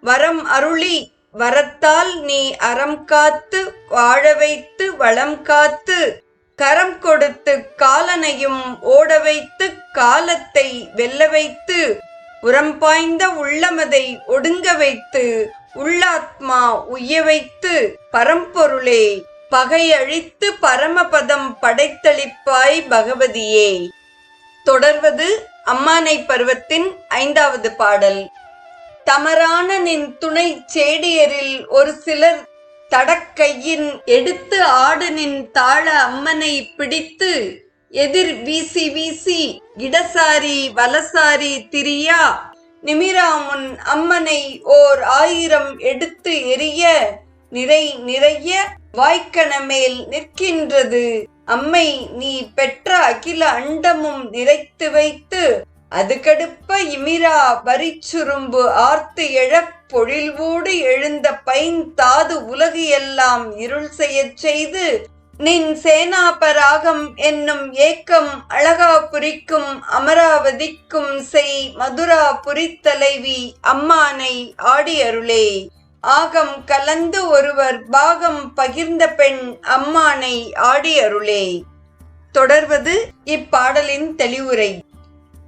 வரம் அருளி வரத்தால் நீ அறம் காத்து வாழ வைத்து வளம் காத்து. கரம் கொடுத்து காலனையும் ஓட வைத்து காலத்தை வெல்ல வைத்து. உரம் பாய்ந்த உள்ளமதை ஒடுங்க வைத்து உள்ளாத்மா உய்ய வைத்து. பரம்பொருளே பகையழித்து பரமபதம் படைத்தளிப்பாய் பகவதியே. தொடர்வது அம்மானை பருவத்தின் ஐந்தாவது பாடல். தமரான நின் துணை சேடியரில் ஒரு சிலர் தடக்கையின் எடுத்து ஆடு நின் தாழ அம்மனை பிடித்து எதிர் வீசி வீசி இடசாரி வலசாரி திரியா. நிமிராமுன் அம்மனை ஓர் ஆயிரம் எடுத்து எரிய நிறை நிறைய வாய்க்கணமேல் நிற்கின்றது. அம்மை நீ பெற்ற அகில அண்டமும் நிறைத்து வைத்து அதுக்கடுப்ப இமிரா வரிச்சுரும்பு ஆர்த்து எழப் பொழில்வோடு எழுந்த பைந்தாது உலகு எல்லாம் இருள் செய்யச் செய்து நின் சேனாபராகம் என்னும் ஏக்கம் அழகா புரிக்கும் அமராவதிக்கும் செய் மதுரா புரித்தலைவி அம்மானை ஆடி அருளே ஆகம் கலந்து ஒருவர் பாகம் பகிர்ந்த பெண் அம்மானை ஆடி அருளே தொடர்வது இப்பாடலின் தெளிவுரை.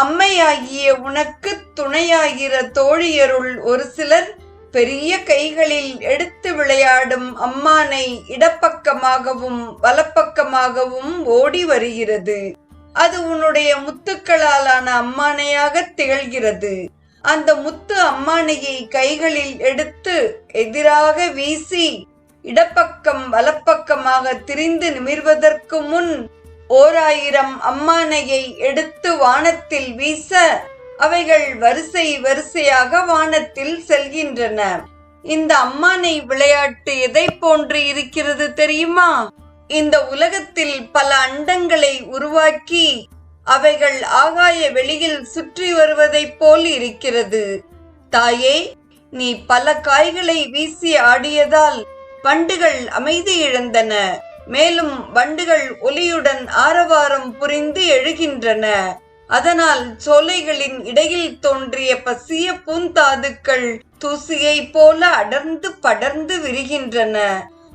அம்மையாகிய உனக்கு துணையாகிற தோழியருள் ஒரு சிலர் பெரிய கைகளில் எடுத்து விளையாடும் அம்மானை இடப்பக்கமாகவும் வலப்பக்கமாகவும் ஓடி வருகிறது. அது உன்னுடைய முத்துக்களாலான அம்மானையாக திகழ்கிறது. அந்த முத்து அம்மானையை கைகளில் எடுத்து எதிராக வீசி இடப்பக்கம் வலப்பக்கமாக திரிந்து நிமிர்வதற்கு முன் ஓராயிரம் அம்மானையை எடுத்து வானத்தில் வீச அவைகள் வரிசை வரிசையாக வானத்தில் செல்கின்றன. இந்த அம்மானை விளையாட்டு எதை போன்று இருக்கிறது தெரியுமா? இந்த உலகத்தில் பல அண்டங்களை உருவாக்கி அவைகள் ஆகாய வெளியில் சுற்றி வருவதைப் போல் இருக்கிறது. தாயே நீ பல காய்களை வீசி ஆடியதால் பண்டுகள் அமைதி இழந்தன. மேலும் வண்டுகள் ஒலியுடன் ஆரவாரம் புரிந்து எழுகின்றன. அதனால் சோலைகளின் இடையில் தோன்றிய பசிய பூந்தாதுக்கள் தூசியை போல அடர்ந்து படர்ந்து விரிகின்றன.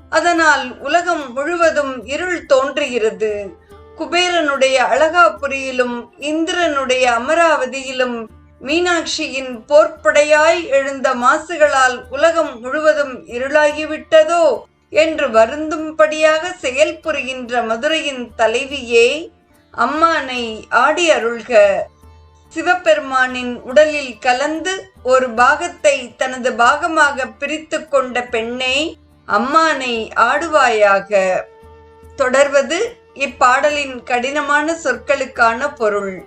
அதனால் உலகம் முழுவதும் இருள் தோன்றுகிறது. குபேரனுடைய அழகாபுரியிலும் இந்திரனுடைய அமராவதியிலும் மீனாட்சியின் போர்ப்படையாய் எழுந்த மாசுகளால் உலகம் முழுவதும் இருளாகிவிட்டதோ? என்று வருந்தும்படியாக செயல்புரிகின்ற மதுரையின் தலைவியே அம்மானை ஆடி அருள்க. சிவபெருமானின் உடலில் கலந்து ஒரு பாகத்தை தனது பாகமாக பிரித்து கொண்ட பெண்ணை அம்மானை ஆடுவாயாக. தொடர்வது இப்பாடலின் கடினமான சொற்களுக்கான பொருள்.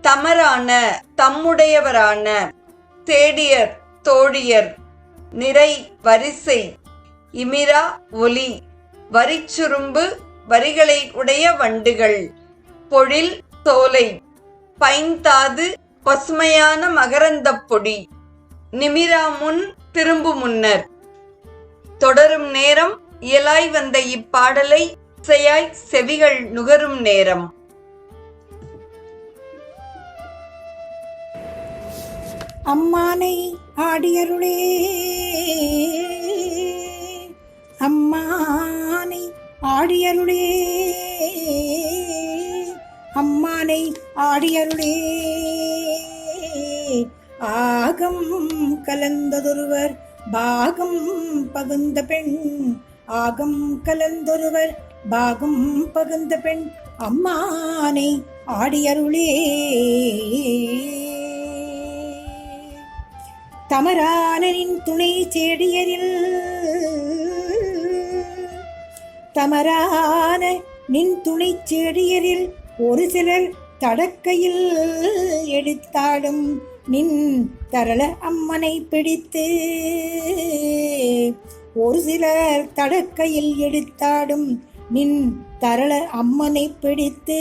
தமரான தம்முடையவரான தேடியர் தோழியர் நிறை வரிசை இமிரா ஒலி வரிச்சுரும்பு வரிகளை உடைய வண்டுகள் பொழில் சோலை பைந்தாது பசுமையான மகரந்தப் பொடி. நிமிரா முன் திரும்பு முன்னர். தொடரும் நேரம் இயலாய் வந்த இப்பாடலை இசையாய் செவிகள் நுகரும் நேரம். அம்மானை ஆடியருளே. அம்மானை ஆடியருளே. அம்மானை ஆடியருளே. ஆகம் கலந்ததொருவர் பாகம் பகுந்த பெண். ஆகம் கலந்தொருவர் பாகம் பகுந்த பெண். அம்மானை ஆடியருளே. தமரானனின் துணை சேடியரில் தமரான நின் துணை செடியரில் ஒரு சிலர் தடக்கையில் எடுத்தாடும் நின் தரள அம்மனை பிடித்து ஒரு சிலர் தடக்கையில் எடுத்தாடும் நின் தரள அம்மனை பிடித்து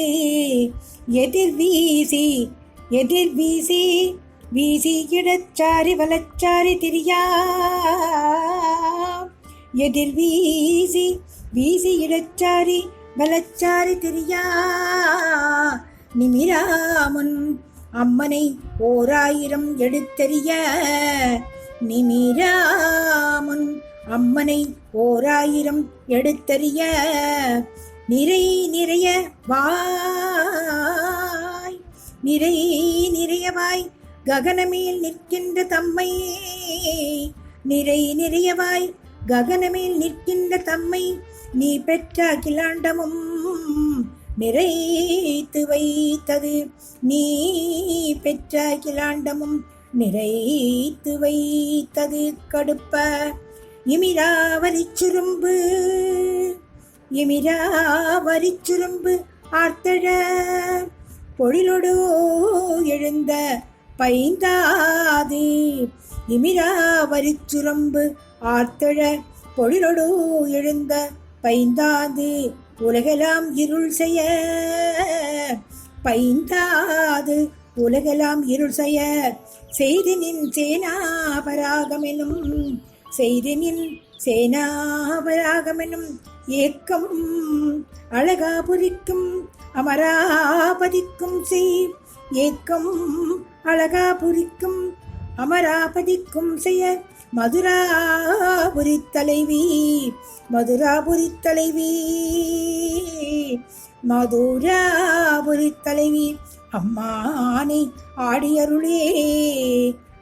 எதிர் வீசி எதிர் வீசி வீசி இடச்சாரி வலச்சாரி திரியா. எதிர் வீசி வீசி இடச்சாரி வலச்சாரி தெரியா? நிமிராமன் அம்மனை ஓராயிரம் எடுத்தெறிய. நிமிராமன் அம்மனை ஓராயிரம் எடுத்தெறிய. நிறை நிறைய வாய் நிறை நிறையவாய் ககனமேல் நிற்கின்ற தம்மை. நிறை நிறையவாய் ககனமேல் நிற்கின்ற தம்மை. நீ பெற்ற அகிலாண்டமும் நிறைத்து வைத்தது. நீ பெற்ற அகிலாண்டமும் நிறைத்து வைத்தது. கடுப்ப இமிராவரி சுரும்பு இமிராவரி சுரும்பு ஆர்த்தழ பொழிலொடு எழுந்த பைந்தாது. இமிராவரி சுரம்பு ஆர்த்தழ பொழிலொடு எழுந்த பைந்தாது உலகெல்லாம் இருள் செய்ய. பைந்தாது உலகெல்லாம் இருள் செய்ய. செய்து நின் சேனாபராகமெனும் செய்து நின் சேனாபராகமெனும் ஏக்கம் அழகா புரிக்கும் அமராபதிக்கும் செய். ஏக்கம் அழகா புரிக்கும் அமராபதிக்கும் செய்ய. மதுராபுரி தலைவி மதுராபுரி தலைவி மதுராபுரி தலைவி அம்மானை ஆடியருளே.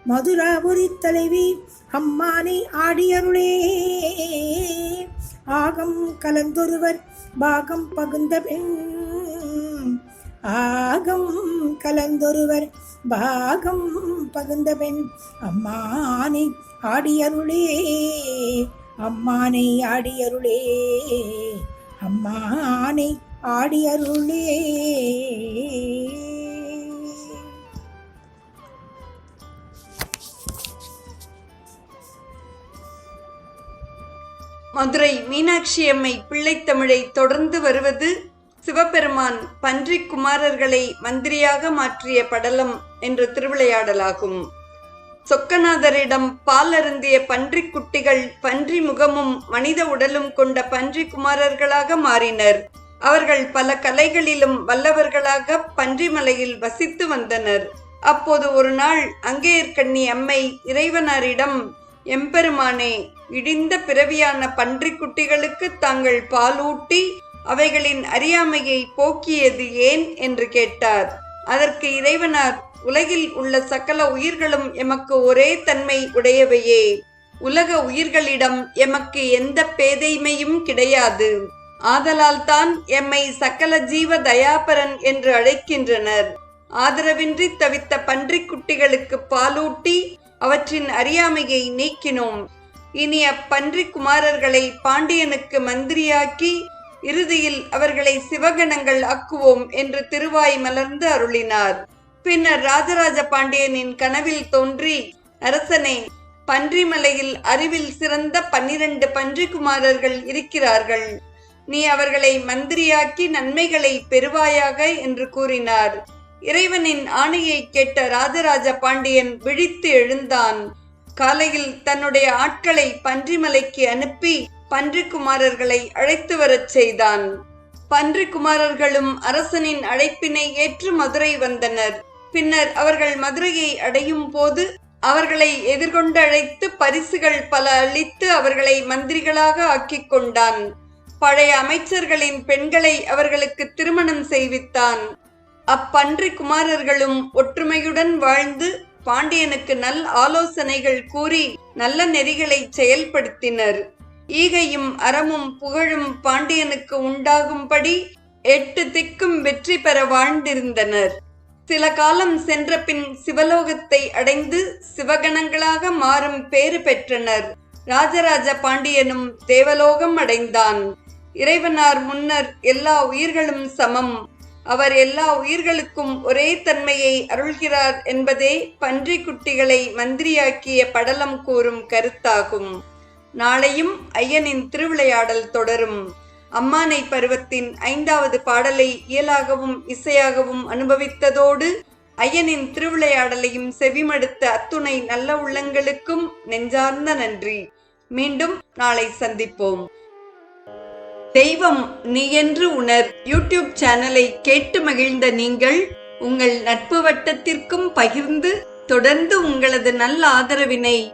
மதுராபுரி தலைவி அம்மானை ஆடியருளே. ஆகம் கலந்தொருவர் பாகம் பகுந்த பெண் ஆகம் கலந்தொருவர் பாகம் பகுந்த பெண் அம்மானை ஆடியருளே. அம்மானை ஆடியருளே. அம்மானை ஆடியருளே. மதுரை மீனாட்சி அம்மை பிள்ளைத்தமிழை தொடர்ந்து வருவது சிவபெருமான் பன்றி குமாரர்களை மந்திரியாக மாற்றிய படலம் என்ற திருவிளையாடலாகும். சொக்கநாதரிடம் பால் அருந்திய பன்றி குட்டிகள் பன்றி முகமும் மனித உடலும் கொண்ட பன்றி குமாரர்களாக மாறினர். அவர்கள் பல கலைகளிலும் வல்லவர்களாக பன்றிமலையில் வசித்து வந்தனர். அப்போது ஒரு நாள் அங்கேயர்கண்ணி அம்மை இறைவனாரிடம் எம்பெருமானே இடிந்த பிறவியான பன்றி குட்டிகளுக்கு தாங்கள் பாலூட்டி அவைகளின் அறியாமையை போக்கியது ஏன் என்று கேட்டார். அதற்கு இறைவனார் உலகில் உள்ள சகல உயிர்களும் எமக்கு ஒரே தன்மை உடையவையே. உலக உயிர்களிடம் எமக்கு எந்த பேதைமையும் கிடையாது. ஆதலால் தான் எம்மை சகல ஜீவ தயாபரன் என்று அழைக்கின்றனர். ஆதரவின்றி தவித்த பன்றிக் குட்டிகளுக்கு பாலூட்டி அவற்றின் அறியாமையை நீக்கினோம். இனி அப்பன்றி குமாரர்களை பாண்டியனுக்கு மந்திரியாக்கி இறுதியில் அவர்களை சிவகணங்கள் ஆக்குவோம் என்று திருவாய் மலர்ந்து அருளினார். பின்னர் ராஜராஜ பாண்டியனின் கனவில் தோன்றி அரசனே பன்றிமலையில் அறிவில் சிறந்த பன்னிரண்டு பன்றிக்குமாரர்கள் இருக்கிறார்கள். நீ அவர்களை மந்திரியாக்கி நன்மைகளை பெறுவாயாக என்று கூறினார். இறைவனின் ஆணையை கேட்ட ராஜராஜ பாண்டியன் விழித்து எழுந்தான். காலையில் தன்னுடைய ஆட்களை பன்றிமலைக்கு அனுப்பி பன்றிக்குமாரர்களை அழைத்து வரச் செய்தான். பன்றிக்குமாரர்களும் அரசனின் அழைப்பினை ஏற்று மதுரை வந்தனர். பின்னர் அவர்கள் மதுரையை அடையும் போது அவர்களை எதிர்கொண்டு அழைத்து பரிசுகள் பல அளித்து அவர்களை மந்திரிகளாக ஆக்கிக் கொண்டான். பழைய அமைச்சர்களின் பெண்களை அவர்களுக்கு திருமணம் செய்வித்தான். அப்பன்றி குமாரர்களும் ஒற்றுமையுடன் வாழ்ந்து பாண்டியனுக்கு நல் ஆலோசனைகள் கூறி நல்ல நெறிகளை செயல்படுத்தினர். ஈகையும் அறமும் புகழும் பாண்டியனுக்கு உண்டாகும்படி எட்டு திக்கும் வெற்றி பெற வாழ்ந்திருந்தனர். சில காலம் சென்ற பின் சிவலோகத்தை அடைந்து சிவகணங்களாக மாறும் பேறு பெற்றனர். ராஜராஜ பாண்டியனும் தேவலோகம் அடைந்தான். இறைவனார் முன்னர் எல்லா உயிர்களும் சமம். அவர் எல்லா உயிர்களுக்கும் ஒரே தன்மையை அருள்கிறார் என்பதே பன்றி குட்டிகளை மந்திரியாக்கிய படலம் கூறும் கருத்தாகும். நாளையும் ஐயனின் திருவிளையாடல் தொடரும். அம்மானை பருவத்தின் ஐந்தாவது பாடலை இயலாகவும் இசையாகவும் அனுபவித்ததோடு ஐயனின் திருவிளையாடலையும் செவிமடுத்த அத்துணை நல்ல உள்ளங்களுக்கும் நெஞ்சார்ந்த நன்றி. மீண்டும் நாளை சந்திப்போம். தெய்வம் நீ என்று உணர். யூடியூப் சேனலை கேட்டு மகிழ்ந்த நீங்கள் உங்கள் நட்பு வட்டத்திற்கும் பகிர்ந்து தொடர்ந்து உங்களது நல்ல ஆதரவினை